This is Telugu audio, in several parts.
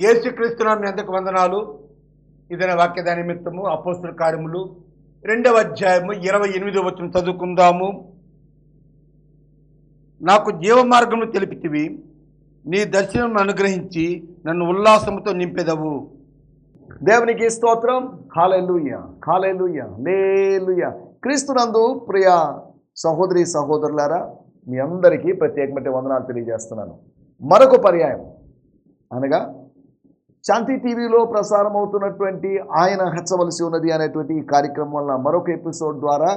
యేసుక్రీస్తున్న మీ అందరికి వందనాలు? ఇదైన వాక్యద నిమిత్తము అపోస్తుల కార్యములు. రెండవ అధ్యాయము ఇరవై ఎనిమిదో వచ్చిన చదువుకుందాము. నాకు జీవ మార్గము తెలిపితివి నీ దర్శనం అనుగ్రహించి నన్ను ఉల్లాసముతో నింపెదవు. దేవునికి స్తోత్రం. కాలేలుయ్య కాలేలుయ్య లేలుయ క్రీస్తునందు ప్రియ సహోదరి సహోదరులారా మీ అందరికీ ప్రత్యేకమైన వందనాలు తెలియజేస్తున్నాను. మరొక పర్యాయం అనగా శాంతి టీవీలో ప్రసారం అవుతున్నటువంటి ఆయన హెచ్చవలసి ఉన్నది అనేటువంటి ఈ కార్యక్రమం వల్ల మరొక ఎపిసోడ్ ద్వారా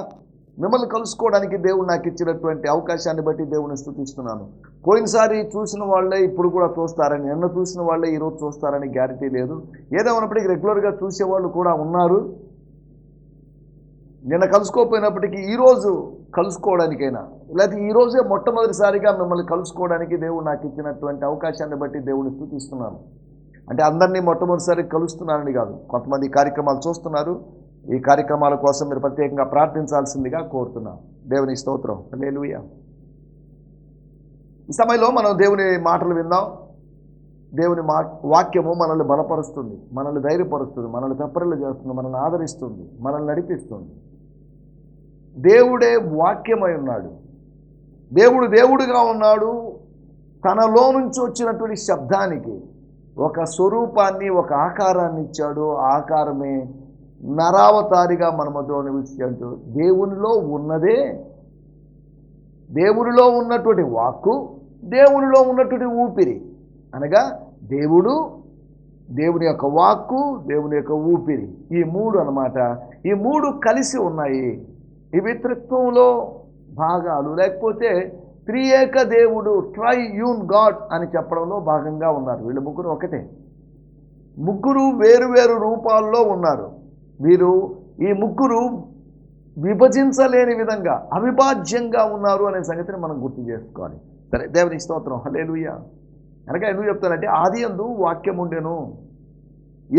మిమ్మల్ని కలుసుకోవడానికి దేవుడు నాకు ఇచ్చినటువంటి అవకాశాన్ని బట్టి దేవుని స్థుతిస్తున్నాను. పోయినసారి చూసిన వాళ్ళే ఇప్పుడు కూడా చూస్తారని నిన్న చూసిన వాళ్ళే ఈరోజు చూస్తారని గ్యారంటీ లేదు. ఏదో ఉన్నప్పటికీ రెగ్యులర్గా చూసేవాళ్ళు కూడా ఉన్నారు. నిన్న కలుసుకోకపోయినప్పటికీ ఈరోజు కలుసుకోవడానికైనా లేకపోతే ఈరోజే మొట్టమొదటిసారిగా మిమ్మల్ని కలుసుకోవడానికి దేవుడు నాకు ఇచ్చినటువంటి అవకాశాన్ని బట్టి దేవుని స్థుతిస్తున్నాను. అంటే అందరినీ మొట్టమొదటిసారి కలుస్తున్నానని కాదు. కొంతమంది కార్యక్రమాలు చూస్తున్నారు. ఈ కార్యక్రమాల కోసం మీరు ప్రత్యేకంగా ప్రార్థించాల్సిందిగా కోరుతున్నాను దేవుని స్తోత్రం. లేలుయ ఈ సమయంలో మనం దేవుని మాటలు విందాం. దేవుని మా వాక్యము మనల్ని బలపరుస్తుంది. మనల్ని ధైర్యపరుస్తుంది. మనల్ని తెప్పరిల్లు చేస్తుంది. మనల్ని ఆదరిస్తుంది. మనల్ని నడిపిస్తుంది. దేవుడే వాక్యమై ఉన్నాడు. దేవుడు దేవుడిగా ఉన్నాడు. తనలో నుంచి వచ్చినటువంటి శబ్దానికి ఒక స్వరూపాన్ని ఒక ఆకారాన్ని ఇచ్చాడు. ఆ ఆకారమే నరావతారిగా మన మధ్యలో నిలిచాడు దేవునిలో ఉన్నదే. దేవునిలో ఉన్నటువంటి వాక్కు దేవునిలో ఉన్నటువంటి ఊపిరి. అనగా దేవుడు దేవుని యొక్క వాక్కు దేవుని యొక్క ఊపిరి. ఈ మూడు అన్నమాట. ఈ మూడు కలిసి ఉన్నాయి. ఇవి త్రిత్వంలో భాగాలు. లేకపోతే త్రియేక దేవుడు ట్రై యూన్ గాడ్ అని చెప్పడంలో భాగంగా ఉన్నారు. వీళ్ళు ముగ్గురు ఒకటే. ముగ్గురు వేరు వేరు రూపాల్లో ఉన్నారు. వీరు ఈ ముగ్గురు విభజించలేని విధంగా అవిభాజ్యంగా ఉన్నారు అనే సంగతిని మనం గుర్తు చేసుకోవాలి. సరే దేవుని స్తోత్రం. హలేలుయ్య కనుక ఎందుకు చెప్తానంటే ఆది ఎందు వాక్యం ఉండెను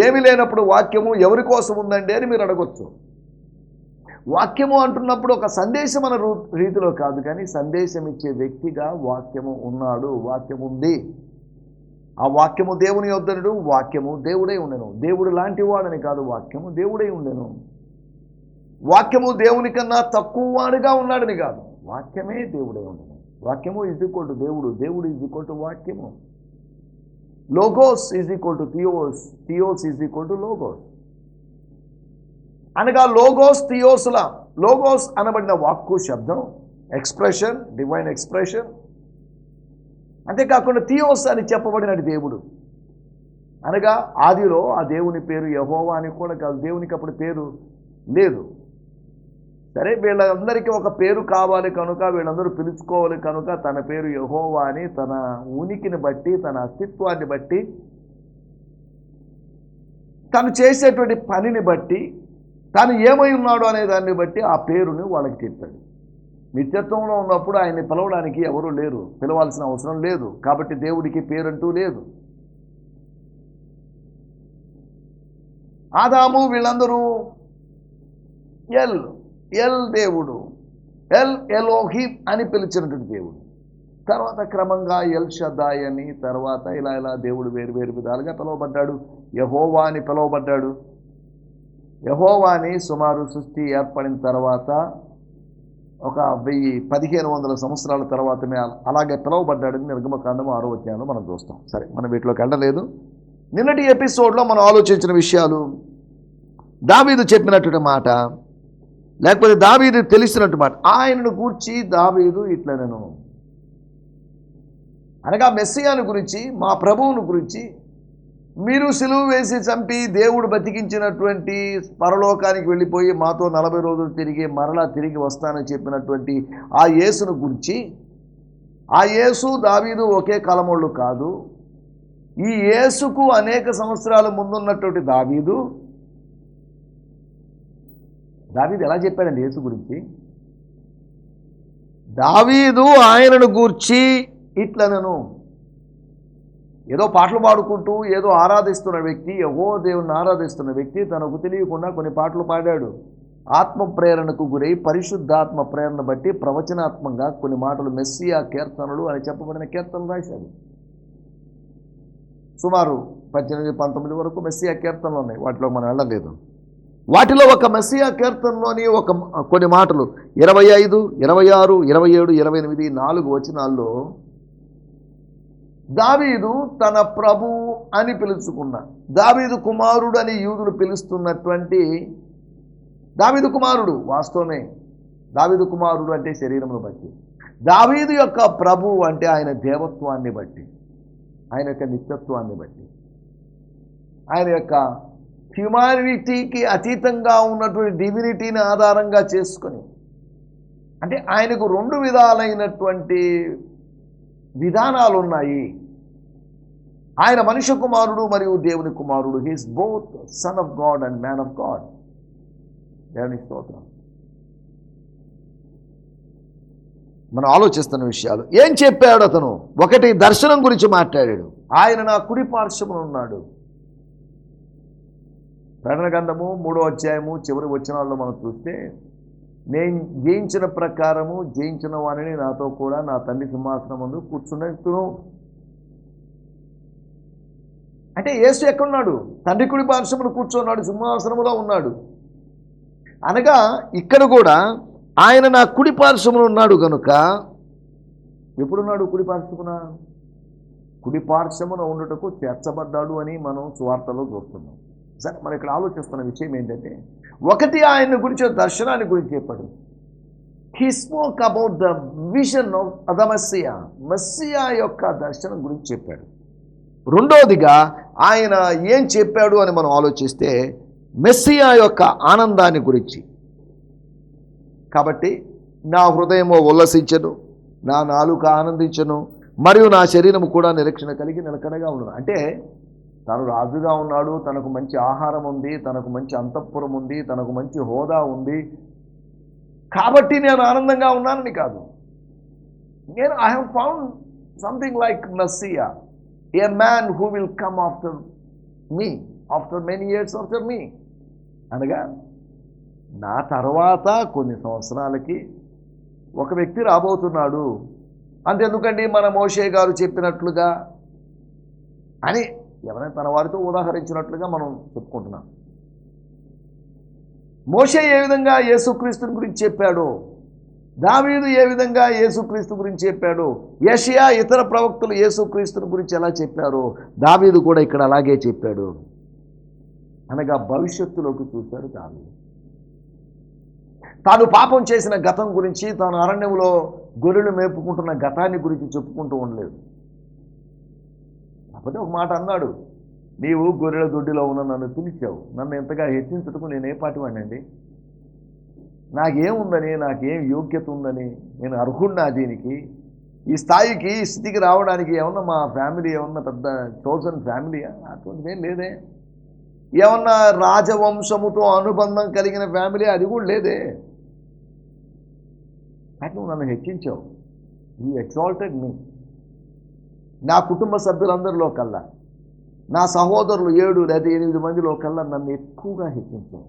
ఏమి లేనప్పుడు వాక్యము ఎవరి కోసం ఉందండి అని మీరు అడగొచ్చు. వాక్యము అంటున్నప్పుడు ఒక సందేశం అన్న రూ- రీతిలో కాదు కానీ సందేశం ఇచ్చే వ్యక్తిగా వాక్యము ఉన్నాడు వాక్యం ఉంది. ఆ వాక్యము దేవుని యొద్దనుడు వాక్యము దేవుడే ఉండెను. దేవుడు లాంటి వాడని కాదు వాక్యము దేవుడే ఉండెను. వాక్యము దేవుని కన్నా తక్కువ వాడుగా ఉన్నాడని కాదు వాక్యమే దేవుడే ఉండను. వాక్యము ఈజ్ ఈక్వల్ టు దేవుడు దేవుడు ఈజ్ ఈక్వల్ టు వాక్యము. Logos is equal to theos theos is equal to logos అనగా లోగోస్ థియోస్ల లోగోస్ అనబడిన వాక్కు శబ్దం ఎక్స్ప్రెషన్ డివైన్ ఎక్స్ప్రెషన్. అంతేకాకుండా థియోస్ అని చెప్పబడినటి దేవుడు. అనగా ఆదిలో ఆ దేవుని పేరు యహోవా అని కూడా కాదు దేవునికి అప్పుడు పేరు లేదు. సరే వీళ్ళందరికీ ఒక పేరు కావాలి కనుక వీళ్ళందరూ పిలుచుకోవాలి కనుక తన పేరు యహోవా అని తన ఉనికిని బట్టి తన అస్తిత్వాన్ని బట్టి తను చేసేటువంటి పనిని బట్టి తాను ఏమై ఉన్నాడు అనే దాన్ని బట్టి ఆ పేరుని వాళ్ళకి చెప్పాడు. నిత్యత్వంలో ఉన్నప్పుడు ఆయన్ని పిలవడానికి ఎవరూ లేరు. పిలవాల్సిన అవసరం లేదు. కాబట్టి దేవుడికి పేరంటూ లేదు. ఆదాము వీళ్ళందరూ ఎల్ ఎల్ దేవుడు ఎల్ ఎలోహిమ్ అని పిలిచినటువంటి దేవుడు. తర్వాత క్రమంగా ఎల్ షదాయ్ అని తర్వాత ఇలా ఇలా దేవుడు వేరు వేరు విధాలుగా పిలువబడ్డాడు. యహోవా అని పిలువబడ్డాడు. యహోవాని సుమారు సృష్టి ఏర్పడిన తర్వాత ఒక వెయ్యి పదిహేను వందల సంవత్సరాల తర్వాతనే అలాగే పిలువబడ్డాడని నిర్గమకాండము ఆరో వచ్చాయని మనం చూస్తాం. సరే మనం వీటిలోకి వెళ్ళలేదు. నిన్నటి ఎపిసోడ్లో మనం ఆలోచించిన విషయాలు దావీదు చెప్పినటువంటి మాట లేకపోతే దావీదు తెలిసినట్టు మాట ఆయనను గూర్చి దావీదు ఇట్లా నేను అనగా మెస్సియాను గురించి మా ప్రభువును గురించి మీరు సిలువు వేసి చంపి దేవుడు బతికించినటువంటి పరలోకానికి వెళ్ళిపోయి మాతో నలభై రోజులు తిరిగి మరలా తిరిగి వస్తానని చెప్పినటువంటి ఆ యేసును గురించి ఆ యేసు దావీదు ఒకే కాలమోళ్ళు కాదు ఈ యేసుకు అనేక సంవత్సరాల ముందున్నటువంటి దావీదు. దావీదు ఎలా చెప్పాడండి యేసు గురించి? దావీదు ఆయనను గూర్చి ఇట్లనను ఏదో పాటలు పాడుకుంటూ ఏదో ఆరాధిస్తున్న వ్యక్తి యహో దేవుణ్ణి ఆరాధిస్తున్న వ్యక్తి తనకు తెలియకుండా కొన్ని పాటలు పాడాడు. ఆత్మ ప్రేరణకు గురై పరిశుద్ధాత్మ ప్రేరణ బట్టి ప్రవచనాత్మంగా కొన్ని మాటలు మెస్సియా కీర్తనలు అని చెప్పబడిన కీర్తనలు రాశాడు. సుమారు పద్దెనిమిది పంతొమ్మిది వరకు మెస్సియా కీర్తనలు ఉన్నాయి. వాటిలో మనం వెళ్ళలేదు. వాటిలో ఒక మెస్సియా కీర్తనలోని ఒక కొన్ని మాటలు ఇరవై ఐదు ఇరవై ఆరు ఇరవై ఏడు ఇరవై ఎనిమిది నాలుగు వచనాల్లో దావీదు తన ప్రభు అని పిలుచుకున్న. దావీదు కుమారుడు అని యూదులు పిలుస్తున్నటువంటి దావీదు కుమారుడు వాస్తవమే. దావీదు కుమారుడు అంటే శరీరమును బట్టి. దావీదు యొక్క ప్రభు అంటే ఆయన దేవత్వాన్ని బట్టి. ఆయన యొక్క నిత్యత్వాన్ని బట్టి. ఆయన యొక్క హ్యుమానిటీకి అతీతంగా ఉన్నటువంటి డివినిటీని ఆధారంగా చేసుకొని అంటే ఆయనకు రెండు విధాలైనటువంటి విధానాలు ఉన్నాయి ఆయన మనుష్య కుమారుడు మరియు దేవుని కుమారుడు. He's both son of God and man of God దేవుని స్తోత్రం. మనం ఆలోచిస్తున్న విషయాలు. ఏం చెప్పాడు అతను? ఒకటి దర్శనం గురించి మాట్లాడాడు. ఆయన నా కుడి పార్శ్వమున ఉన్నాడు. ప్రకటన మూడో అధ్యాయము చివరి వచనాల్లో మనం చూస్తే నేను జయించిన ప్రకారము జయించిన వారిని నాతో కూడా నా తండ్రి సింహాసనం ముందు కూర్చున్నట్టును అంటే యేసు ఎక్కడున్నాడు? తండ్రి కుడి పార్శ్వమును కూర్చున్నాడు సింహాసనములో ఉన్నాడు. అనగా ఇక్కడ కూడా ఆయన నా కుడి పార్శ్వమును ఉన్నాడు కనుక ఎప్పుడున్నాడు కుడి పార్శ్వమున? కుడి పార్శ్వమున ఉండటకు చేర్చబడ్డాడు అని మనం సువార్తలో చూస్తున్నాం. సరే మరి ఇక్కడ ఆలోచిస్తున్న విషయం ఏంటంటే ఒకటి ఆయన గురించి దర్శనాన్ని గురించి చెప్పాడు. He spoke about the vision of the Messiah Messiah యొక్క దర్శనం గురించి చెప్పాడు. రెండోదిగా ఆయన ఏం చెప్పాడు అని మనం ఆలోచిస్తే మెస్సియా యొక్క ఆనందాన్ని గురించి. కాబట్టి నా హృదయము ఉల్లసించను నా నాలుక ఆనందించను మరియు నా శరీరం కూడా నిరీక్షణ కలిగి నిలకడగా ఉండను. అంటే తను రాజుగా ఉన్నాడు తనకు మంచి ఆహారం ఉంది తనకు మంచి అంతఃపురం ఉంది తనకు మంచి హోదా ఉంది. కాబట్టి నేను ఆనందంగా ఉన్నానని కాదు. నేను I have found something like Messiah a man who will come after me after many years after me అనగా నా తర్వాత కొన్ని సంవత్సరాలకి ఒక వ్యక్తి రాబోతున్నాడు. అంతెందుకండి మన మోషే గారు చెప్పినట్లుగా అని ఎవరైనా తన వారితో ఉదాహరించినట్లుగా మనం చెప్పుకుంటున్నాం. మోషే ఏ విధంగా యేసుక్రీస్తుని గురించి చెప్పాడో దావీదు ఏ విధంగా యేసుక్రీస్తు గురించి చెప్పాడు? యషియా ఇతర ప్రవక్తలు యేసుక్రీస్తుని గురించి ఎలా చెప్పారు? దావీదు కూడా ఇక్కడ అలాగే చెప్పాడు. అనగా భవిష్యత్తులోకి చూశాడు దావీదు. తాను పాపం చేసిన గతం గురించి తాను అరణ్యంలో గొర్రెలు మేపుకుంటున్న గతాన్ని గురించి చెప్పుకుంటూ ఉండలేదు. కాకపోతే ఒక మాట అన్నాడు నీవు గొర్రెల దొడ్డిలో ఉన్న నన్ను పిలిచావు. నన్ను ఎంతగా హెచ్చించటకు నేను ఏ పాటి వాడినండి నాకేముందని నాకేం యోగ్యత ఉందని నేను అర్హుడినా దీనికి? ఈ స్థాయికి ఈ స్థితికి రావడానికి ఏమన్నా మా ఫ్యామిలీ ఏమన్నా పెద్ద చోజన్ ఫ్యామిలీయా అటువంటిదేం లేదే. ఏమన్నా రాజవంశముతో అనుబంధం కలిగిన ఫ్యామిలీ అది కూడా లేదే. కానీ నువ్వు నన్ను హెచ్చించావు. ఈ ఎక్సాల్టెడ్ మీ నా కుటుంబ సభ్యులందరిలో కల్లా నా సహోదరులు ఏడు లేదా ఎనిమిది మందిలో కల్లా నన్ను ఎక్కువగా హెచ్చించావు.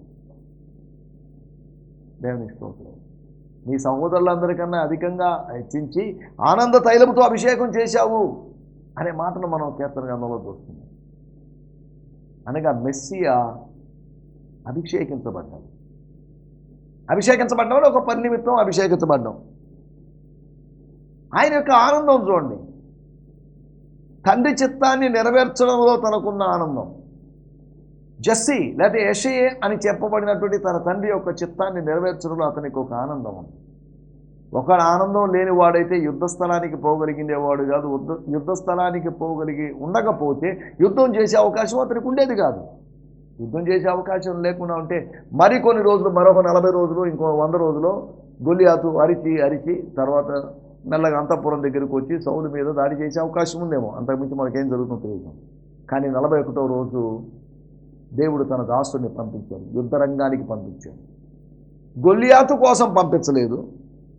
దేవుని స్తోత్రం నీ సహోదరులందరికన్నా అధికంగా హెచ్చించి ఆనంద తైలముతో అభిషేకం చేశావు అనే మాటను మనం కీర్తన గ్రంథంలో చూస్తున్నాం. అనగా మెస్సియా అభిషేకించబడ్డాడు. అభిషేకించబడ్డం ఒక పని నిమిత్తం అభిషేకించబడ్డం. ఆయన యొక్క ఆనందం చూడండి. తండ్రి చిత్తాన్ని నెరవేర్చడంలో తనకున్న ఆనందం. జస్సి లేదా యషయే అని చెప్పబడినటువంటి తన తండ్రి యొక్క చిత్తాన్ని నెరవేర్చడంలో అతనికి ఒక ఆనందం ఉంది. ఒక ఆనందం లేని వాడైతే యుద్ధ స్థలానికి పోగలిగిందేవాడు కాదు. యుద్ధ స్థలానికి పోగలిగి ఉండకపోతే యుద్ధం చేసే అవకాశం అతనికి ఉండేది కాదు. యుద్ధం చేసే అవకాశం లేకుండా ఉంటే మరికొన్ని రోజులు మరొక నలభై రోజులు ఇంకో వంద రోజులు గొలియాతు అరిచి అరిచి తర్వాత మెల్లగా అంతఃపురం దగ్గరికి వచ్చి సౌలు మీద దాడి చేసే అవకాశం ఉందేమో. అంతకుమించి మనకేం జరుగుతుందో తెలియదు. కానీ నలభై ఒకటో రోజు దేవుడు తన దాసుడిని పంపించాడు యుద్ధరంగానికి పంపించాడు. గొల్లియాతు కోసం పంపించలేదు.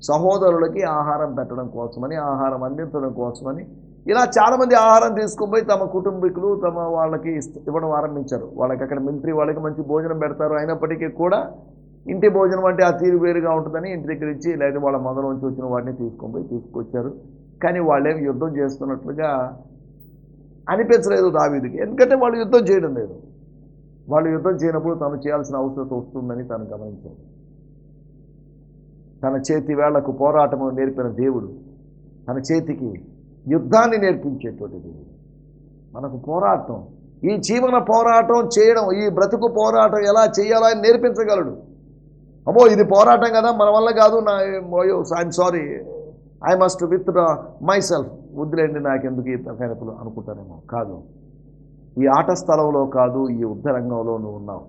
సహోదరులకి ఆహారం పెట్టడం కోసమని ఆహారం అందించడం కోసమని ఇలా చాలామంది ఆహారం తీసుకుపోయి తమ కుటుంబీకులు తమ వాళ్ళకి ఇవ్వడం ఆరంభించారు. వాళ్ళకి అక్కడ మిలిటరీ వాళ్ళకి మంచి భోజనం పెడతారు. అయినప్పటికీ కూడా ఇంటి భోజనం అంటే ఆ తీరు వేరుగా ఉంటుందని ఇంటి దగ్గర ఇచ్చి లేదా వాళ్ళ మొదలోంచి వచ్చిన వాటిని తీసుకొని తీసుకొచ్చారు. కానీ వాళ్ళేమి యుద్ధం చేస్తున్నట్లుగా అనిపించలేదు దావీదికి. ఎందుకంటే వాళ్ళు యుద్ధం చేయడం లేదు. వాళ్ళు యుద్ధం చేయనప్పుడు తను చేయాల్సిన అవసరం వస్తుందని తను గమనించాడు. తన చేతి వేళ్ళకు పోరాటము నేర్పిన దేవుడు తన చేతికి యుద్ధాన్ని నేర్పించేటువంటి దేవుడు. మనకు పోరాటం ఈ జీవన పోరాటం చేయడం ఈ బ్రతుకు పోరాటం ఎలా చేయాలో ఆయన నేర్పించగలడు. అమ్మో ఇది పోరాటం కదా మన వల్ల కాదు నా I'm sorry I must with myself వద్దులేండి నాకెందుకు ఈ తలకాయనప్పులు అనుకుంటానేమో కాదు. ఈ ఆట స్థలంలో కాదు ఈ యుద్ధ రంగంలో నువ్వు ఉన్నావు.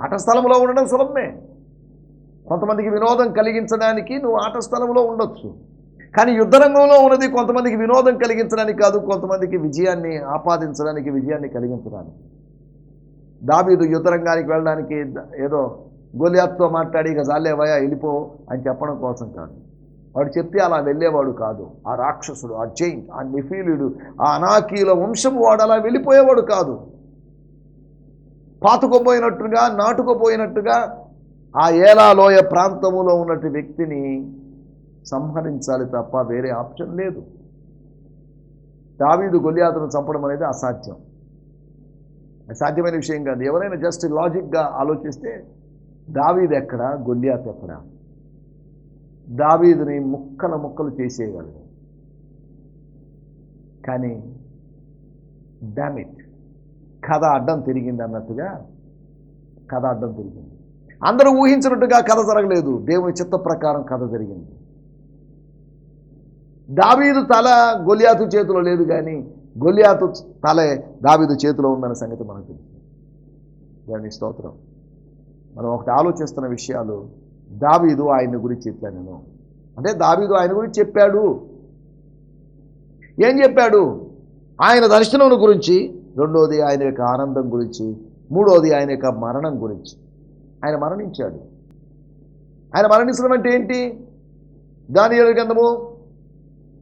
ఆట స్థలంలో ఉండడం సులభమే. కొంతమందికి వినోదం కలిగించడానికి నువ్వు ఆట స్థలంలో ఉండొచ్చు. కానీ యుద్ధరంగంలో ఉన్నది కొంతమందికి వినోదం కలిగించడానికి కాదు కొంతమందికి విజయాన్ని ఆపాదించడానికి విజయాన్ని కలిగించడానికి. దాబీదు యుద్ధరంగానికి వెళ్ళడానికి ఏదో గోలియాత్తో మాట్లాడి ఇక జాలేవయా వెళ్ళిపో అని చెప్పడం కోసం కాదు. వాడు చెప్తే అలా వెళ్ళేవాడు కాదు. ఆ రాక్షసుడు ఆ జైన్ ఆ నిఫీలుడు ఆ అనాకీల వంశం వాడు అలా వెళ్ళిపోయేవాడు కాదు. పాతుకుపోయినట్టుగా నాటుకుపోయినట్టుగా ఆ ఏలాలోయ ప్రాంతములో ఉన్నటి వ్యక్తిని సంహరించాలి తప్ప వేరే ఆప్షన్ లేదు. దావీదు గొలియాతను చంపడం అనేది అసాధ్యం. సాధ్యమైన విషయం కాదు. ఎవరైనా జస్ట్ లాజిక్గా ఆలోచిస్తే దావీది ఎక్కడ గొలియాత్ ఎక్కడ దావీదుని ముక్కల ముక్కలు చేసేయగలడు. కానీ డామిట్ కథ అడ్డం తిరిగింది అన్నట్టుగా కథ అడ్డం తిరిగింది. అందరూ ఊహించినట్టుగా కథ జరగలేదు. దేవుని చిత్త ప్రకారం కథ జరిగింది. దావీదు తల గొలియాతు చేతిలో లేదు కానీ గొలియాతు తలే దావీదు చేతిలో ఉందన్న సంగతి మనకు తెలుసు. దాని స్తోత్రం. మనం ఒకటి ఆలోచిస్తున్న విషయాలు దావీదు ఆయన గురించి ఇట్లా నేను. అంటే దావీదు ఆయన గురించి చెప్పాడు. ఏం చెప్పాడు? ఆయన దర్శనం గురించి రెండోది ఆయన యొక్క ఆనందం గురించి మూడోది ఆయన యొక్క మరణం గురించి. ఆయన మరణించాడు. ఆయన మరణించడం అంటే ఏంటి? దాని గ్రంథము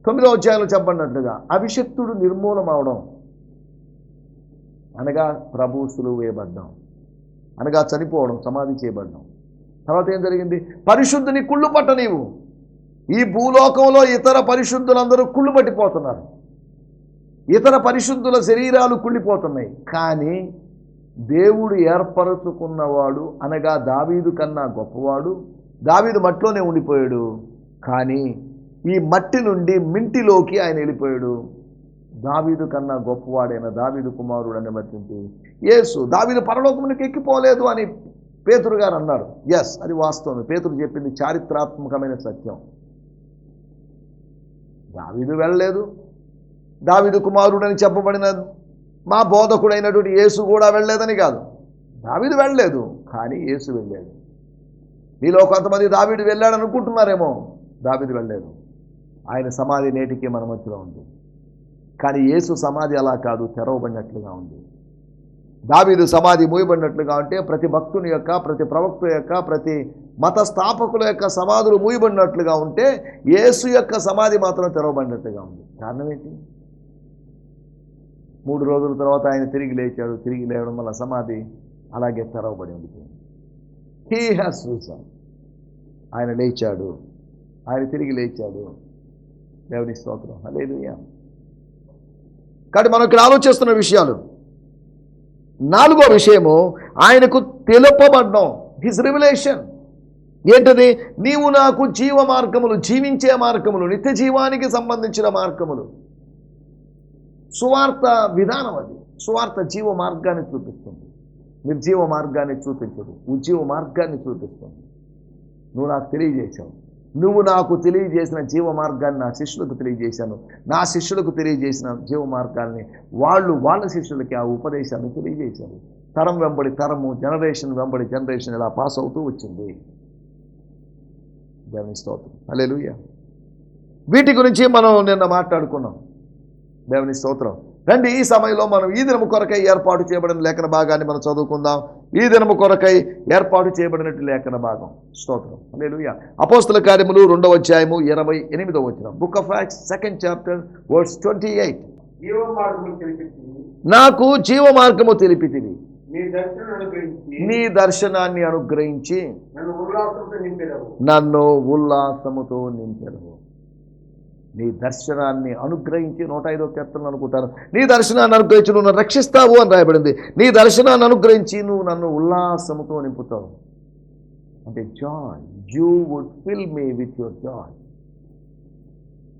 తొమ్మిదో అధ్యాయంలో చెప్పబడినట్లుగా అభిషక్తుడు నిర్మూలం అవడం. అనగా ప్రభు సులువు వేయబడ్డం. అనగా చనిపోవడం సమాధి చేయబడ్డం. తర్వాత ఏం జరిగింది? పరిశుద్ధుని కుళ్ళు పట్ట నీవు. ఈ భూలోకంలో ఇతర పరిశుద్ధులందరూ కుళ్ళు పట్టిపోతున్నారు. ఇతర పరిశుద్ధుల శరీరాలు కుళ్ళిపోతున్నాయి. కానీ దేవుడు ఏర్పరచుకున్నవాడు అనగా దావీదు కన్నా గొప్పవాడు. దావీదు మట్టిలోనే ఉండిపోయాడు. కానీ ఈ మట్టి నుండి మింటిలోకి ఆయన వెళ్ళిపోయాడు. దావీదు కన్నా గొప్పవాడైన దావీదు కుమారుడు అని బట్టి యేసు దావీదు పరలోకమునికి ఎక్కిపోలేదు అని పేతురు గారు అన్నారు ఎస్ అది వాస్తవం పేతురు చెప్పింది చారిత్రాత్మకమైన సత్యం. దావిడు వెళ్ళలేదు. దావిడు కుమారుడని చెప్పబడిన మా బోధకుడైనటువంటి యేసు కూడా వెళ్ళలేదని కాదు. దావిడు వెళ్ళలేదు కానీ యేసు వెళ్ళాడు. మీలో కొంతమంది దావిడు వెళ్ళాడు అనుకుంటున్నారేమో వెళ్ళలేదు. ఆయన సమాధి నేటికి మన మధ్యలో ఉంది. కానీ యేసు సమాధి అలా కాదు తెరవబడినట్లుగా ఉంది. దావీదు సమాధి మూయబడినట్లుగా ఉంటే ప్రతి భక్తుని యొక్క ప్రతి ప్రవక్త యొక్క ప్రతి మత స్థాపకుల యొక్క సమాధులు మూయబడినట్లుగా ఉంటే యేసు యొక్క సమాధి మాత్రం తెరవబడినట్లుగా ఉంది. కారణం ఏంటి? మూడు రోజుల తర్వాత ఆయన తిరిగి లేచాడు. తిరిగి లేవడం వల్ల సమాధి అలాగే తెరవబడి ఉండిపోయింది. హీ హ్యాస్ ఆయన లేచాడు. ఆయన తిరిగి లేచాడు. దేవుని స్తోత్రం. లేదు కాబట్టి మనం ఇక్కడ ఆలోచిస్తున్న విషయాలు నాలుగో విషయము ఆయనకు తెలుపబడ్డం. హిస్ రివలేషన్ ఏంటది? నీవు నాకు జీవ మార్గములు జీవించే మార్గములు నిత్య జీవానికి సంబంధించిన మార్గములు. సువార్త విధానం అది. సువార్త జీవ మార్గాన్ని చూపిస్తుంది. నిర్జీవ మార్గాన్ని చూపించదు ఉజ్జీవ మార్గాన్ని చూపిస్తుంది. నువ్వు నాకు తెలియజేశావు. నువ్వు నాకు తెలియజేసిన జీవ మార్గాన్ని నా శిష్యులకు తెలియజేశాను. నా శిష్యులకు తెలియజేసిన జీవ మార్గాల్ని వాళ్ళు వాళ్ళ శిష్యులకి ఆ ఉపదేశాన్ని తెలియజేశారు. తరం వెంబడి తరము జనరేషన్ వెంబడి జనరేషన్ ఇలా పాస్ అవుతూ వచ్చింది. దేవుని స్తోత్రం. హల్లెలూయా. వీటి గురించి మనం నిన్న మాట్లాడుకున్నాం. దేవుని స్తోత్రం. రండి ఈ సమయంలో మనం ఈ దినము కొరకై ఏర్పాటు చేయబడిన లేఖన భాగాన్ని మనం చదువుకుందాం. ఈ దినము కొరకై ఏర్పాటు చేయబడినట్టు లేఖన భాగం. స్తోత్రం. హల్లెలూయా. అపోస్తుల కార్యములు రెండవ అధ్యాయము ఇరవై ఎనిమిదవ వచ్చిన book of Acts second chapter words twenty eight జీవ మార్గము తెలిపించి నాకు జీవ మార్గము తెలిపితివి నీ దర్శనాన్ని అనుగ్రహించి నన్ను ఉల్లాసముతో నింపెదవు. నీ దర్శనాన్ని అనుగ్రహించి నూట ఐదో కీర్తనలు అనుకుంటాను నీ దర్శనాన్ని అనుగ్రహించి నువ్వు నన్ను రక్షిస్తావు అని రాయబడింది. నీ దర్శనాన్ని అనుగ్రహించి నువ్వు నన్ను ఉల్లాసముతో నింపుతావు. అంటే joy you would fill me with your joy.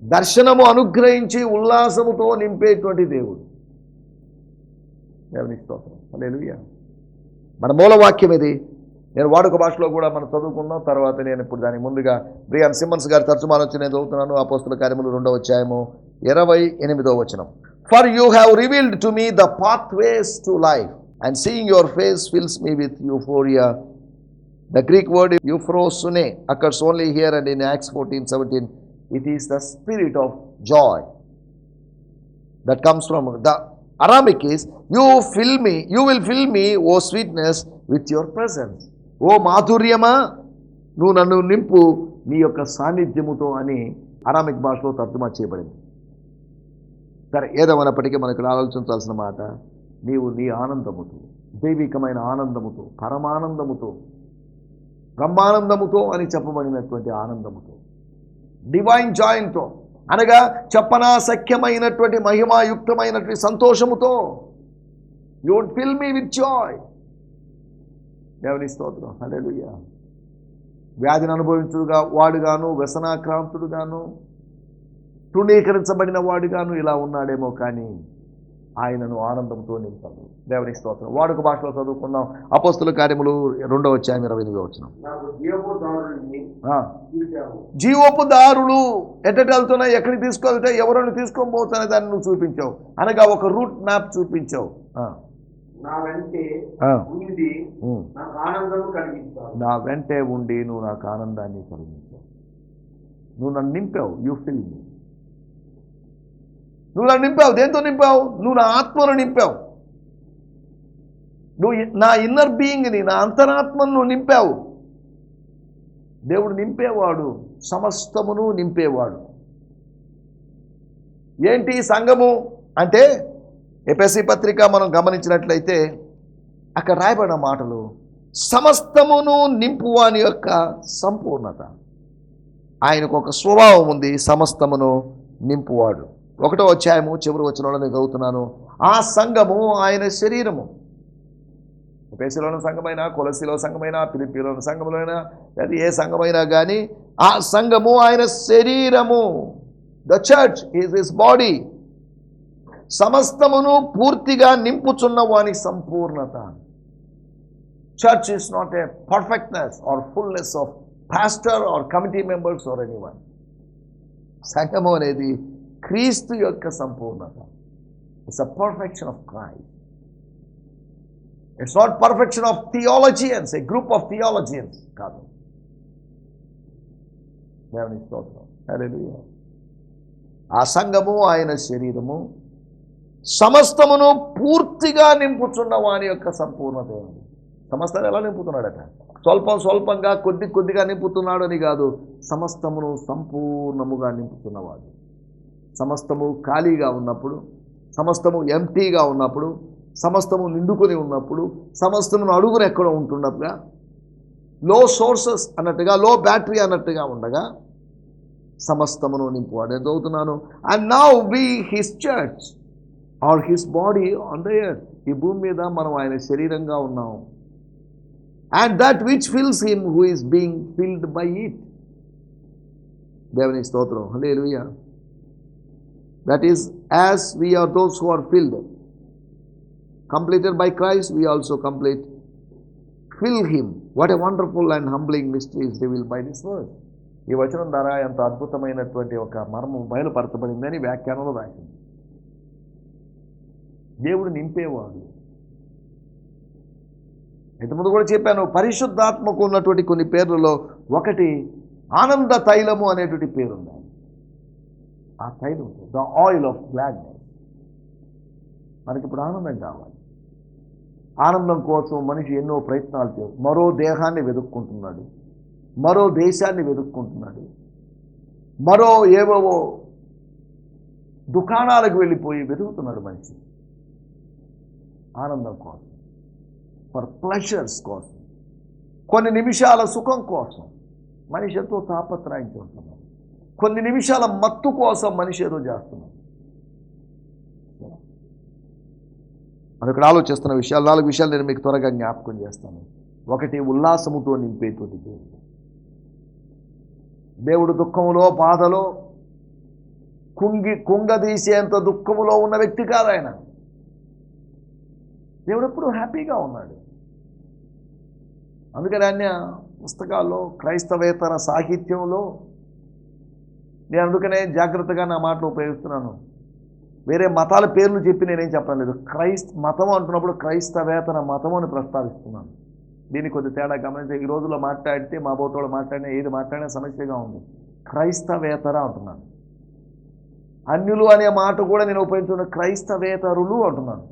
దర్శనము అనుగ్రహించి ఉల్లాసముతో నింపేటువంటి దేవుడు. దేవుని స్తోత్రం. హల్లెలూయా. మన మూలవాక్యం ఇది నేను వాడుక భాషలో కూడా మనం చదువుకున్నాం. తర్వాత నేను ఇప్పుడు దాని ముందుగా బ్రియాన్ సింహన్స్ గారి తర్జుమాన వచ్చి నేను చదువుతున్నాను. ఆ పోస్తుల కార్యములు రెండవ వచ్చాయము ఇరవై ఎనిమిదో వచనం. For you have revealed to me the path ways to life and seeing your face fills me with euphoria the Greek word euphrosune occurs only here and in Acts fourteen seventeen it is the spirit of joy that comes from the Aramaic is you fill me you will fill me O sweetness with your presence ఓ మాధుర్యమా? నువ్వు నన్ను నింపు నీ యొక్క సాన్నిధ్యముతో అని అరామిక్ భాషలో తర్జుమా చేయబడింది. సరే ఏదేమైనప్పటికీ మనకు ఆలోచించాల్సిన మాట నీవు నీ ఆనందముతో దైవికమైన ఆనందముతో పరమానందముతో బ్రహ్మానందముతో అని చెప్పబడినటువంటి ఆనందముతో డివైన్ జాయింట్తో అనగా చెప్పనాసఖ్యమైనటువంటి మహిమాయుక్తమైనటువంటి సంతోషముతో you fill me with joy దేవుని స్తోత్రం హల్లెలూయా. వ్యాధిని అనుభవించుగా వాడుగాను వ్యసనాక్రాంతుడుగాను తృణీకరించబడిన వాడుగాను ఇలా ఉన్నాడేమో కానీ ఆయనను ఆనందంతో నింపాడు. దేవుని స్తోత్రం. వాడుక భాషలో చదువుకుందాం. అపోస్తుల కార్యములు రెండవ వచ్చాయి ఇరవై ఎనిమిది వచ్చిన నాకు జీవపుదారుని చూశావు. జీవపు దారులు ఎట్టటి వెళ్తున్నాయి ఎక్కడికి తీసుకెళ్తే ఎవరిని తీసుకొని దాన్ని నువ్వు చూపించావు. అనగా ఒక రూట్ మ్యాప్ చూపించావు. నా వెంటే ఉండి నువ్వు నాకు ఆనందాన్ని కలిగించావు. నువ్వు నన్ను నింపావు యూ ఫిల్ మీ నువ్వు నన్ను నింపావు దేంతో నింపావు? నువ్వు నా ఆత్మను నింపావు. నువ్వు నా ఇన్నర్ బీయింగ్ని నా అంతరాత్మను నువ్వు నింపావు. దేవుడు నింపేవాడు సమస్తమును నింపేవాడు. ఏంటి సంఘము? అంటే ఎపిఎస్సి పత్రిక మనం గమనించినట్లయితే అక్కడ రాయబడిన మాటలు సమస్తమును నింపువాని యొక్క సంపూర్ణత. ఆయనకు ఒక స్వభావం ఉంది సమస్తమును నింపువాడు. ఒకటో అధ్యాయము చివరి వచ్చిన నేను చదువుతున్నాను. ఆ సంఘము ఆయన శరీరము. పేసిలోని సంఘమైనా కొలసిలో సంఘమైనా పిలిపిలోని సంఘములైనా లేదా ఏ సంఘమైనా కానీ ఆ సంఘము ఆయన శరీరము. The church is his body సమస్తమును పూర్తిగా నింపుచున్న వాని సంపూర్ణత church is not a perfectness or fullness of pastor or committee members or anyone. సంఘము అనేది క్రీస్తు యొక్క సంపూర్ణత it's a perfection of Christ it's not perfection of theologians a group of theologians కాదు దేవుని స్తోత్రం హల్లెలూయా. ఆ సంఘము ఆయన శరీరము సమస్తమును పూర్తిగా నింపుచున్న వాని యొక్క సంపూర్ణత సమస్తాన్ని ఎలా నింపుతున్నాడట? స్వల్పం స్వల్పంగా కొద్ది కొద్దిగా నింపుతున్నాడు అని కాదు సమస్తమును సంపూర్ణముగా నింపుతున్నవాడు సమస్తము ఖాళీగా ఉన్నప్పుడు సమస్తము ఎంటీగా ఉన్నప్పుడు సమస్తము నిండుకొని ఉన్నప్పుడు సమస్తమును అడుగున ఎక్కడ ఉంటున్నట్టుగా లో సోర్సెస్ అన్నట్టుగా లో బ్యాటరీ అన్నట్టుగా ఉండగా సమస్తమును నింపువాడు. నేను చదువుతున్నాను? And now we his church are his body on the earth. ఈ భూమి మీద మనం ఆయన శరీరంగా ఉన్నాం. And that which fills him who is being filled by it దేవుని స్తోత్రం. హలే that is as we are those who are filled completed by Christ we also complete fill him what a wonderful and humbling mystery is reveal by this word ఈ వచనం ద్వారా ఎంత అద్భుతమైనటువంటి ఒక మర్మం బయలుపరచబడిందని వ్యాఖ్యానంలో రాసింది. దేవుడు నింపేవాడు. ఇంతకుముందు కూడా చెప్పాను పరిశుద్ధాత్మకు ఉన్నటువంటి కొన్ని పేర్లలో ఒకటి ఆనంద తైలము అనేటువంటి పేరు ఉంది ఆ తైలం ద ఆయిల్ ఆఫ్ గ్లాడ్నెస్. మనకి ఇప్పుడు ఆనందం కావాలి. ఆనందం కోసం మనిషి ఎన్నో ప్రయత్నాలు చేస్తాడు మరో దేహాన్ని వెతుక్కుంటున్నాడు. మరో దేశాన్ని వెతుక్కుంటున్నాడు. మరో ఏవేవో దుకాణాలకు వెళ్ళిపోయి వెతుకుతున్నాడు మనిషి. ఆనందం కోసం ఫర్ ప్లెషర్స్ కోసం కొన్ని నిమిషాల సుఖం కోసం మనిషి ఎంతో కొన్ని నిమిషాల మత్తు కోసం మనిషి ఏదో చేస్తున్నాం మనం ఇక్కడ ఆలోచిస్తున్న విషయాలు నాలుగు విషయాలు నేను మీకు త్వరగా జ్ఞాపకం చేస్తాను. ఒకటి ఉల్లాసముతో నింపేటువంటి దేవుడు. దేవుడు దుఃఖములో బాధలో కుంగి కుంగదీసేంత దుఃఖములో ఉన్న వ్యక్తి కాదు ఆయన. దేవుడు ఎప్పుడు హ్యాపీగా ఉన్నాడు. అందుకని అన్య పుస్తకాల్లో క్రైస్తవేతర సాహిత్యంలో నేను అందుకనే జాగ్రత్తగా నా మాటలు ఉపయోగిస్తున్నాను. వేరే మతాల పేర్లు చెప్పి నేనేం చెప్పడం లేదు. క్రైస్త మతం అంటున్నప్పుడు క్రైస్తవేతర మతం అని ప్రస్తావిస్తున్నాను. దీనికి కొద్ది తేడా గమనించి ఈ రోజుల్లో మాట్లాడితే మా బోటోళ్ళు మాట్లాడినా ఏది మాట్లాడినా సమస్యగా ఉంది. క్రైస్తవేతర అంటున్నాను. అన్యులు అనే మాట కూడా నేను ఉపయోగించిన క్రైస్తవేతరులు అంటున్నాను.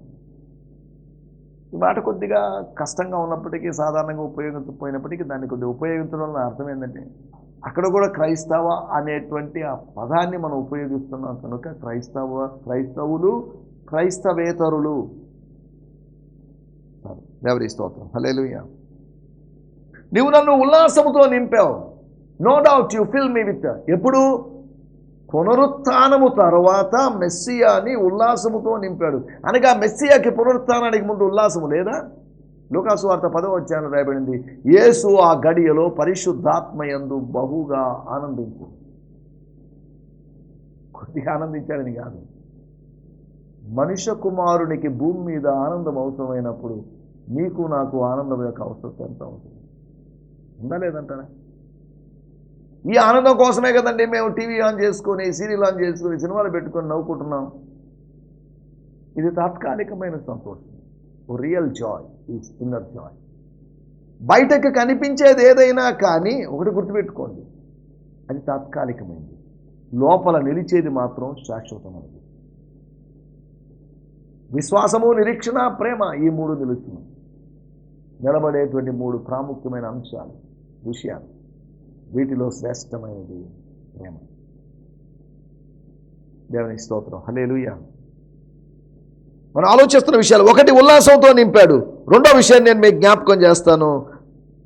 మాట కొద్దిగా కష్టంగా ఉన్నప్పటికీ సాధారణంగా ఉపయోగించకపోయినప్పటికీ దాన్ని కొద్దిగా ఉపయోగించడం వల్ల అర్థం ఏంటంటే అక్కడ కూడా క్రైస్తవ అనేటువంటి ఆ పదాన్ని మనం ఉపయోగిస్తున్నాం కనుక క్రైస్తవ క్రైస్తవులు క్రైస్తవేతరులు. సరే, దేవుడి స్తోత్రం. హల్లెలూయా. నీవు నన్ను ఉల్లాసముతో నింపావు. No doubt you fill me with ఎప్పుడు? పునరుత్నము తర్వాత మెస్సియాని ఉల్లాసముతో నింపాడు. అనగా మెస్సియాకి పునరుత్నానికి ముందు ఉల్లాసము లేదా? లూకాసు వార్త పదవ వచ్చాను రాయబడింది. యేసు ఆ గడియలో పరిశుద్ధాత్మయందు బహుగా ఆనందించు. కొద్దిగా ఆనందించాడని కాదు. మనుష్య కుమారునికి భూమి మీద ఆనందం అవసరమైనప్పుడు నీకు నాకు ఆనందం యొక్క అవసరం ఎంత అవసరం ఉందా లేదంటారా? ఈ ఆనందం కోసమే కదండి మేము టీవీ ఆన్ చేసుకొని సీరియల్ ఆన్ చేసుకొని సినిమాలు పెట్టుకొని నవ్వుకుంటున్నాం. ఇది తాత్కాలికమైన సంతోషం. Real joy is inner joy. బయటకు కనిపించేది ఏదైనా కానీ ఒకటి గుర్తుపెట్టుకోండి. అది తాత్కాలికమైంది. లోపల నిలిచేది మాత్రం శాశ్వతమైనది విశ్వాసము నిరీక్షణ ప్రేమ ఈ మూడు నిలుస్తున్నాయి. నిలబడేటువంటి మూడు ప్రాముఖ్యమైన అంశాలు విషయాలు. వీటిలో శ్రేష్టమైనది ప్రేమ. దేవుని స్తోత్రం. హల్లెలూయా. మనం ఆలోచిస్తున్న విషయాలు ఒకటి ఉల్లాసంతో నింపాడు. రెండో విషయాన్ని నేను మీకు జ్ఞాపకం చేస్తాను.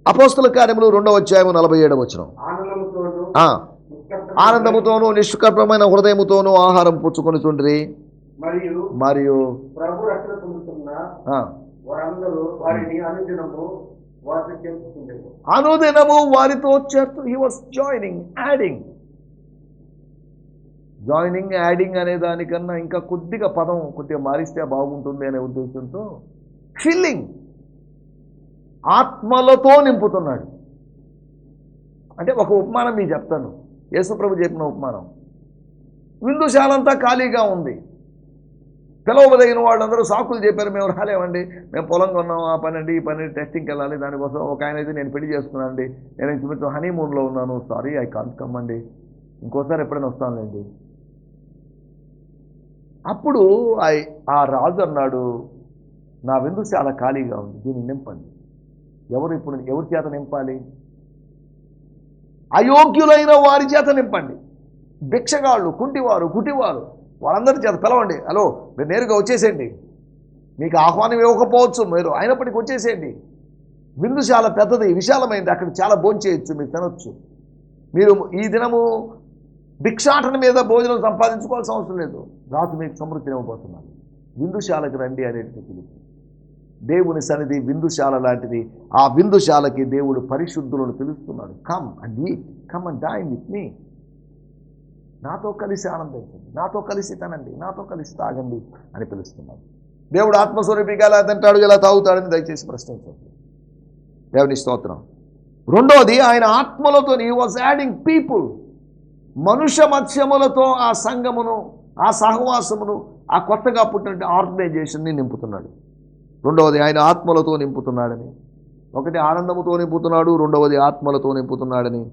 అపోస్తుల కార్యములు రెండవ అధ్యాయము నలభై ఏడవ వచనం. ఆనందముతోను నిష్కల్పమైన హృదయముతోనూ ఆహారం పుచ్చుకొని చుండ్రి మరియు ప్రభు రక్షణ వారందరూ వారిని అనుదినము అనుదినము వారితో చేస్తూ he was joining adding joining adding అనే దానికన్నా ఇంకా కొద్దిగా పదం కొద్దిగా మారిస్తే బాగుంటుంది అనే ఉద్దేశంతో ఫిల్లింగ్ ఆత్మలతో నింపుతున్నాడు. అంటే ఒక ఉపమానం మీకు చెప్తాను. యేసుప్రభు చెప్పిన ఉపమానం. విందుశాలంతా ఖాళీగా ఉంది. పిలవదగిన వాళ్ళందరూ సాకులు చెప్పారు మేము రాలేమండి. మేము పొలం కొన్నాం ఆ పని అండి ఈ పని టెస్టింగ్కి వెళ్ళాలి. దానికోసం ఒక ఆయన అయితే నేను పెళ్ళి చేసుకున్నానండి. నేను ఇంచుమించు హనీమూన్లో ఉన్నాను. సారీ ఐ కాంట్ కమ్మండి ఇంకోసారి ఎప్పుడైనా వస్తానులేండి. అప్పుడు ఐ- ఆ రాజు అన్నాడు నా విందు చాలా ఖాళీగా ఉంది. దీన్ని నింపండి. ఎవరు ఇప్పుడు ఎవరి చేత నింపాలి? అయోగ్యులైన వారి చేత నింపండి. భిక్షగాళ్ళు కుంటివారు కుటివారు వాళ్ళందరి చేత పిలవండి. హలో మీరు నేరుగా వచ్చేసేయండి. మీకు ఆహ్వానం ఇవ్వకపోవచ్చు మీరు అయినప్పటికీ వచ్చేసేయండి. విందు చాలా పెద్దది విశాలమైంది. అక్కడ చాలా భోంచేయచ్చు మీరు తినొచ్చు. మీరు ఈ దినము భిక్షాటన మీద భోజనం సంపాదించుకోవాల్సిన అవసరం లేదు. రాజు మీకు సమృద్ధి ఇవ్వబోతున్నాను విందుశాలకు రండి అనేది పిలుపు దేవుని సన్నిధి విందుశాల లాంటిది. ఆ విందుశాలకి దేవుడు పరిశుద్ధులను పిలుస్తున్నాడు. Come and eat come and dine with me నాతో కలిసి ఆనందించండి. నాతో కలిసి తనండి. నాతో కలిసి తాగండి అని పిలుస్తున్నాడు దేవుడు ఆత్మస్వరూపిగా ఎలా తింటాడు ఎలా తాగుతాడని దయచేసి ప్రశ్నించండి దేవుని స్తోత్రం. రెండోది ఆయన ఆత్మలతో ఈ వాజ్ యాడింగ్ పీపుల్ మనుష్య మత్స్యములతో ఆ సంఘమును ఆ సహవాసమును ఆ కొత్తగా పుట్టిన ఆర్గనైజేషన్ని నింపుతున్నాడు. రెండవది ఆయన ఆత్మలతో నింపుతున్నాడని. ఒకటి ఆనందముతో నింపుతున్నాడు రెండవది ఆత్మలతో నింపుతున్నాడని.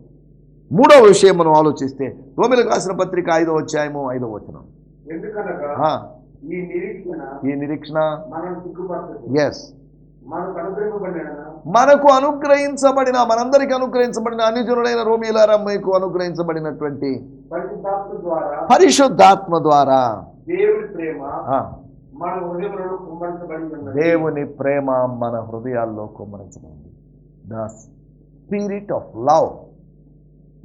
మూడవ విషయం మనం ఆలోచిస్తే రోమిలకు రాసిన పత్రిక ఐదవ అధ్యాయము వచనం. ఎందుకనగా ఆ, ఈ నిరీక్షణ ఎస్ మనకు అనుగ్రహించబడిన మనందరికి అనుగ్రహించబడిన అన్యజనులైన రోమిలారా మీకు అనుగ్రహించబడినటువంటి పరిశుద్ధాత్మ ద్వారా దేవుడి ప్రేమ దేవుని ప్రేమ మన హృదయాల్లో కుమ్మరించబడింది. ద స్పిరిట్ ఆఫ్ లవ్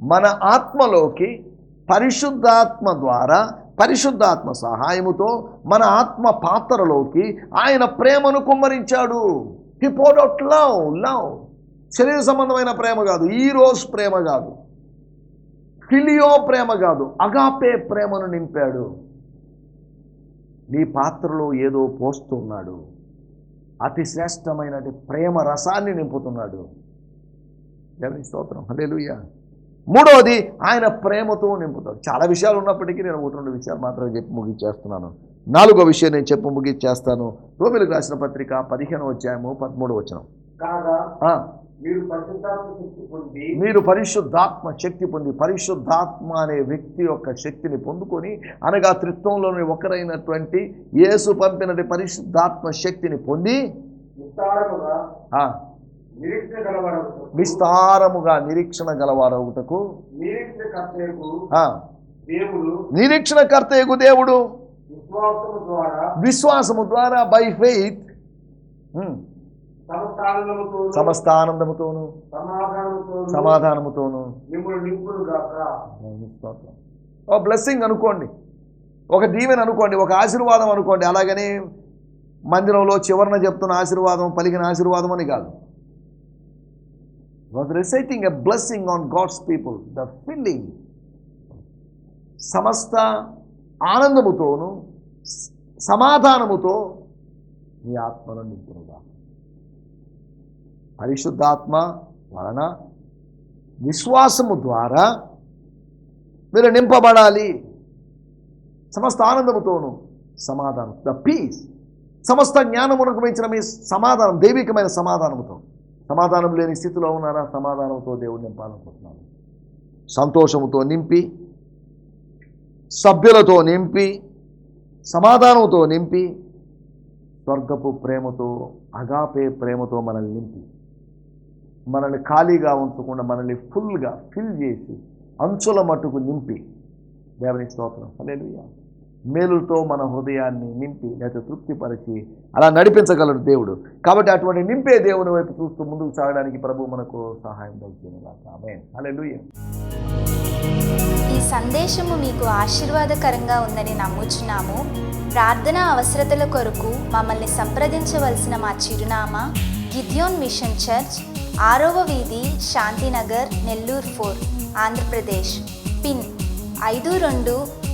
మన ఆత్మలోకి పరిశుద్ధాత్మ ద్వారా పరిశుద్ధాత్మ సహాయముతో మన ఆత్మ పాత్రలోకి ఆయన ప్రేమను కుమ్మరించాడు. He poured out love love శరీర సంబంధమైన ప్రేమ కాదు ఈ రోజు ప్రేమ కాదు. ఫిలియో ప్రేమ కాదు అగాపే ప్రేమను నింపాడు. నీ పాత్రలో ఏదో పోస్తున్నాడు అతి శ్రేష్టమైన ప్రేమ రసాన్ని నింపుతున్నాడు. స్తోత్రం. హల్లెలూయా. మూడవది ఆయన ప్రేమతో నింపుతాడు. చాలా విషయాలు ఉన్నప్పటికీ నేను ఒకటి రెండు విషయాలు మాత్రమే చెప్పి ముగించేస్తున్నాను. నాలుగో విషయం నేను చెప్పి ముగించేస్తాను. రోమిలకు రాసిన పత్రిక పదిహేను వచ్చాము పదమూడు వచ్చిన కాగా మీరు పరిశుద్ధాత్మ శక్తి పొంది మీరు పరిశుద్ధాత్మ శక్తి పొంది పరిశుద్ధాత్మ అనే వ్యక్తి యొక్క శక్తిని పొందుకొని అనగా త్రిత్వంలోని ఒకరైనటువంటి యేసు పంపినటి పరిశుద్ధాత్మ శక్తిని పొంది విస్తారముగా నిరీక్షణ గలవారవుటకు నిరీక్షణ కర్తకు ఆ, దేవుడు విశ్వాసము ద్వారా బై ఫెయిత్ సమస్త ఆనందముతోను సమాధానముతో సమాధానముతోను ఓ బ్లెస్సింగ్ అనుకోండి. ఒక దీవెన అనుకోండి ఒక ఆశీర్వాదం అనుకోండి. అలాగని మందిరంలో చివరన చెప్తున్న ఆశీర్వాదం పలికిన ఆశీర్వాదం అని కాదు. Was reciting a blessing on God's people the feeling సమస్త ఆనందముతోను సమాధానముతో నీ ఆత్మను నింపునుగా పరిశుద్ధాత్మ వలన విశ్వాసము ద్వారా మీరు నింపబడాలి. సమస్త ఆనందముతోను సమాధానం. ద పీస్ సమస్త జ్ఞానమునకు మించిన మీ సమాధానం దైవికమైన సమాధానముతో సమాధానం లేని స్థితిలో ఉన్నారా? సమాధానంతో దేవుడు నింపాలనుకుంటున్నాను సంతోషముతో నింపి సభ్యులతో నింపి సమాధానంతో నింపి స్వర్గపు ప్రేమతో అగాపే ప్రేమతో మనల్ని నింపి మనల్ని ఖాళీగా ఉంచకుండా మనల్ని ఫుల్గా ఫిల్ చేసి అంచుల మట్టుకు నింపి. దేవుని స్తోత్రం. హల్లెలూయా. మేలుతో మన హృదయాన్ని నింపి లేకపోతే తృప్తిపరిచి అలా నడిపించగలడు దేవుడు. కాబట్టి అటువంటి నింపే దేవుని వైపు చూస్తూ ముందుకు సాగడానికి ప్రభు మనకు సహాయం దయచేయనుగాక. ఈ సందేశము మీకు ఆశీర్వాదకరంగా ఉందని నమ్ముచున్నాము. ప్రార్థన అవసరతల కొరకు మమ్మల్ని సంప్రదించవలసిన మా చిరునామా గిద్యోన్ మిషన్ చర్చ్ ఆరవ వీధి శాంతినగర్ నెల్లూరు ఫోర్ ఆంధ్రప్రదేశ్. పిన్ ఐదు రెండు